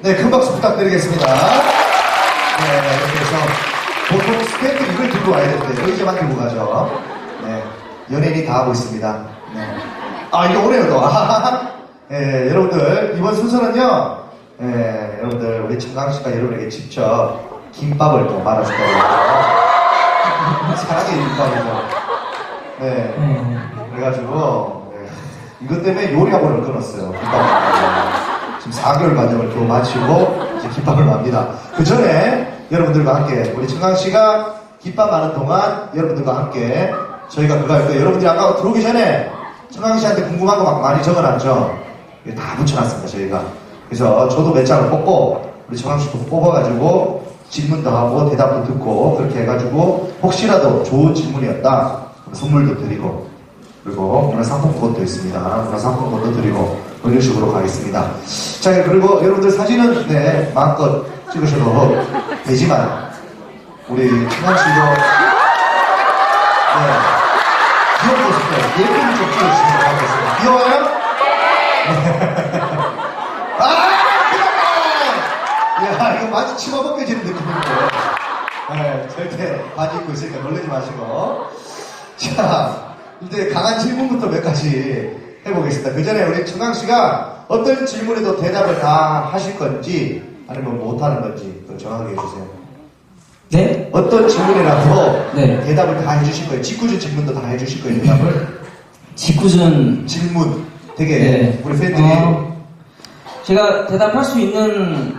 네, 큰 박수 부탁드리겠습니다. 네, 이렇게 해서 보통 스탠드 이걸 들고 와야 되는데 의자만 들고 가죠. 네, 연예인이 다 하고 있습니다. 네. 아, 이거 오네요, 또. 네, 여러분들, 이번 순서는요, 네, 여러분들, 우리 청강 씨가 여러분에게 직접 김밥을 또 말아줄 거예요. 사랑의 김밥이죠. 네. 네. 그래가지고 네, 이것 때문에 요리 학원을 끊었어요. 김밥을. 지금 4개월 과정을 겨우 마치고 이제 김밥을 맙니다. 그 전에 여러분들과 함께 우리 청강 씨가 김밥 많은 동안 여러분들과 함께 저희가 그거 할 거예요. 여러분들이 아까 들어오기 전에 청강 씨한테 궁금한 거 막 많이 적어놨죠. 다 붙여놨습니다. 저희가. 그래서 저도 몇 장을 뽑고 우리 청강 씨도 뽑아가지고 질문도 하고 대답도 듣고 그렇게 해가지고 혹시라도 좋은 질문이었다 선물도 드리고 그리고 문화상품권도 있습니다. 문화상품권도 드리고 뭐 이런 식으로 가겠습니다. 자 그리고 여러분들 사진은 네 마음껏 찍으셔도 되지만 우리 청강 씨도 네 귀여운 모습들 예쁜 좀 찍어주시면 감사하겠습니다. 귀여워요? 아! 야, 이거 마치 치마 벗겨지는 느낌인데. 네, 절대 바지 입고 있으니까 놀라지 마시고. 자, 이제 강한 질문부터 몇 가지 해보겠습니다. 그 전에 우리 청강 씨가 어떤 질문에도 대답을 다 하실 건지 아니면 못하는 건지 정하게 해주세요. 네? 어떤 질문이라도 네. 대답을 다 해주실 거예요. 직구준 질문도 다 해주실 거예요. 대답을. 직구준. 질문. 되게 네. 우리 팬들이 어, 제가 대답할 수 있는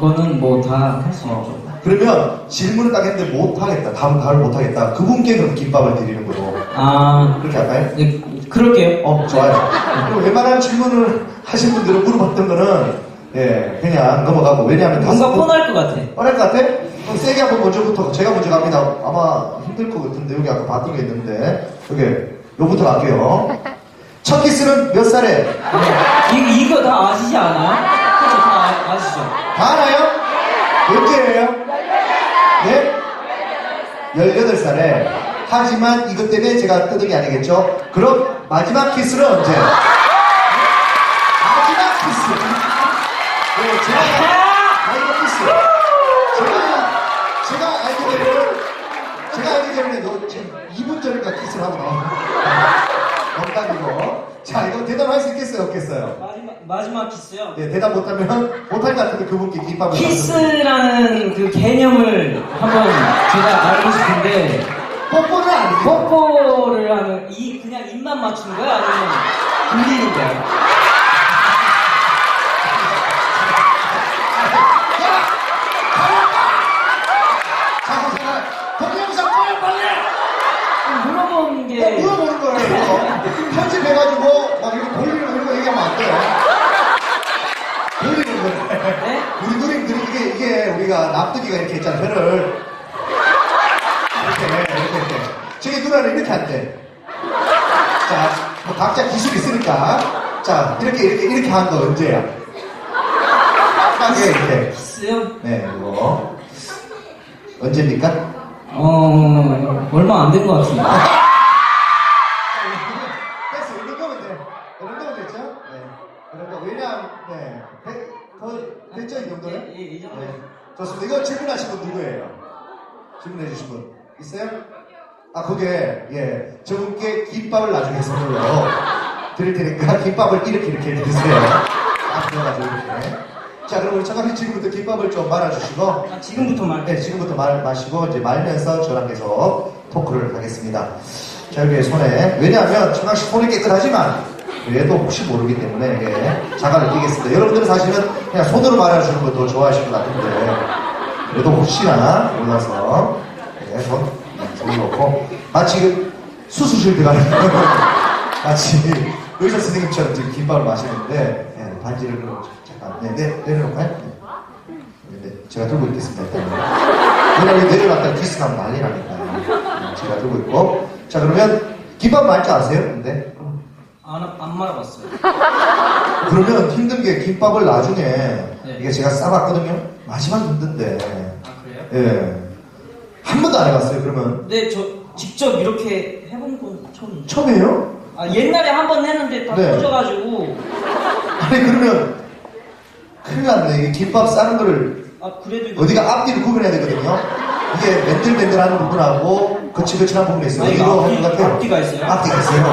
거는 뭐 다 할 수 있죠. 그러면 질문을 딱 했는데 못하겠다. 답은 답을 못하겠다. 그분께 그럼 김밥을 드리는 거로. 아, 그렇게 할까요? 네, 그럴게요. 어, 좋아요. 그리고 웬만한 질문을 하신 분들은 물어봤던 거는, 예, 그냥 넘어가고. 왜냐하면 뭔가 다섯 분- 뻔할 것 같아. 뻔할 것 같아? 그럼 세게 한번 먼저부터, 제가 먼저 갑니다. 아마 힘들 것 같은데, 여기 아까 봤던 게 있는데, 여기, 요부터 갈게요. 첫 키스는 몇 살에? 이거, 이거 다 아시지 않아요? 그죠? 다 아- 아시죠? 다 알아요? 언제예요? 네? 18살에. 하지만 이것 때문에 제가 뜯은 게 아니겠죠? 그럼 마지막 키스는 언제? 마지막 키스. 네, 제가 마지막 키스. 제가, 제가 알기로는, 제가 알기로는 너 지금 2분 전인가 키스를 하고 나와. 농담이고. 자, 이거 대답할 수 있겠어요? 없겠어요? 마지막, 마지막 키스요? 네, 대답 못하면 못할 것 같은데 그분께 김밥을 키스라는 그 개념을 한번 제가 알고 싶은데, 뽀뽀를 하는, 이, 그냥 입만 맞추는 거야? 아니면 굴리는 거야? 잠깐만 동영상 빨리 빨리 물어보는 게. 어, 물어보는 거예요 이거 편집해가지고 막 이렇게 돌리는 거 이런 거 얘기하면 안 돼요 돌리는 거 네? 우리 누님들이 이게 이게 우리가 납득이가 이렇게 있잖아 혀를 이렇게 이렇게 이렇게 누나는 이렇게 안 돼 자, 뭐 각자 기술이 있으니까 자 이렇게 이렇게 이렇게 하는 거 언제야? 딱 이렇게 키스요? 네, 이거 언제입니까? 어, 얼마 안 된 것 같습니다. 됐어, 이 정도면 돼. 이 정도면 됐죠? 네. 이 정도, 왜냐하면, 네. 돼- 거의 됐죠, 이 정도는? 예, 예, 이 정도. 네. 좋습니다. 이거 질문하신 분 누구예요? 질문해주신 분. 있어요? 아, 그게, 예. 저분께 김밥을 나중에 선물로 드릴 테니까 김밥을 이렇게 이렇게 해주세요. 아, 그래가지고 이렇게. 자, 그럼 우리 청각씨 지금부터 김밥을 좀 말아주시고, 아, 지금부터 말. 네, 지금부터 말 마시고 이제 말면서 저랑 계속 토크를 하겠습니다. 자, 여기 손에 왜냐하면 청각씨 손이 깨끗하지만 그래도 혹시 모르기 때문에 이게 자갈을 끼겠습니다. 여러분들은 사실은 그냥 손으로 말해주는 거더 좋아하실 것 같은데 그래도 혹시나 몰라서 네, 손, 네, 손을 놓고 마치 그 수술실 들어가는 마치 의사 선생님처럼 지금 김밥을 마시는데 네, 반지를 잠깐 네, 네, 내려놓을까요? 네. 네, 제가 들고 있겠습니다. 왜냐면 내려놨다 키스 나면 난리 나니까요. 네, 제가 들고 있고. 자, 그러면 김밥 말줄 아세요? 근데? 안, 안 말아봤어요. 그러면 힘든 게 김밥을 나중에 네. 이게 제가 싸봤거든요. 마지막 힘든데. 아, 그래요? 예. 한 번도 안 해봤어요, 그러면. 근데 저 직접 이렇게 해본 건 처음. 처음이에요? 아, 옛날에 한 번 했는데 다 네. 터져가지고. 아니, 그러면 그 큰일 났네. 이게 김밥 싸는 거를 아 그래도 이거 어디가 앞뒤를 구분해야 되거든요. 이게 맨들맨들하는 부분하고 거칠거칠한 부분이 있어요. 아, 이거 앞뒤- 하는 것 같아요? 앞뒤가 있어요? 앞뒤가 있어요.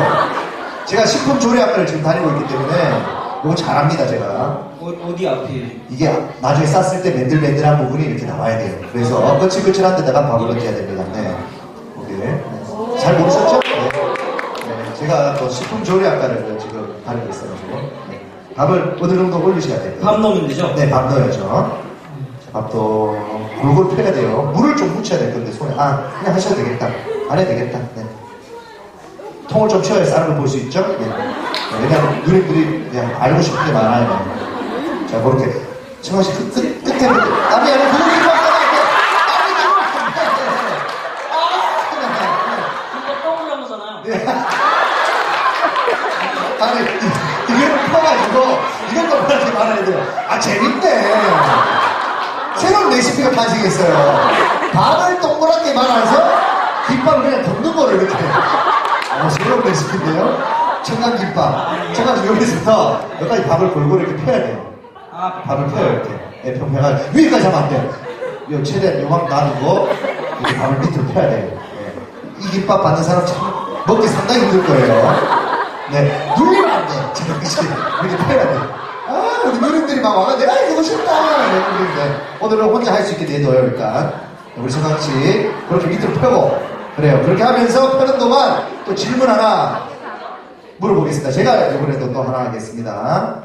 제가 식품 조리학과를 지금 다니고 있기 때문에 이거 잘합니다, 제가. 어, 어디 앞이 이게 나중에 쌌을 때 맨들맨들한 부분이 이렇게 나와야 돼요. 그래서 거칠거칠한 데다가 밥을 얹어야 됩니다. 네. 오케이. 네. 잘 모르셨죠? 네. 네. 제가 또 식품 조리 학과를 지금 다니고 있어가지고. 네. 밥을 어느 정도 올리셔야 돼요. 밥 넣으면 되죠? 네, 밥 넣어야죠. 자, 밥도 골고루 펴야 돼요. 물을 좀 묻혀야 될 건데, 손에. 아, 그냥 하셔도 되겠다. 안 해도 되겠다. 네. 통을 좀 치워야 싸는 걸볼 수 있죠? 네. 네, 왜냐면 누리들이 그냥 알고 싶은 게 많아요. 자, 그렇게. 청아 씨, 끝, 끝, 끝에, 아니, 아니, 그거 들고 이거 떠오르는 거잖아요. 네. 아니, 이- 이거를 퍼가지고, 이것도 그렇게 말해야 돼요. 아, 재밌네. 새로운 레시피가 탄생했어요. 밥을 동그랗게 말아서, 김밥을 그냥 덮는 거를 이렇게. 어, 새로운 레시피인데요? 청강김밥. 청강 여기서부터 여기까지 밥을 골고루 이렇게 펴야 돼요. 아 밥을 펴요, 이렇게. 네, 펴, 펴가 위에까지 하면 안 돼요. 요, 최대한 요만 놔두고, 이렇게 밥을 밑으로 펴야 돼요. 네. 이 김밥 받는 사람 참, 먹기 상당히 힘들 거예요. 네, 눌리면 안 돼. 그치? 이렇게 펴야 돼. 아, 우리 누님들이 막 와가 내가 이거 싶다. 이러는데, 오늘은 혼자 할 수 있게 내둬요, 일단. 우리 성강 씨, 그렇게 밑으로 펴고. 그래요. 그렇게 하면서 펴는 동안 또 질문 하나 물어보겠습니다. 제가 이번에도 또 하나 하겠습니다.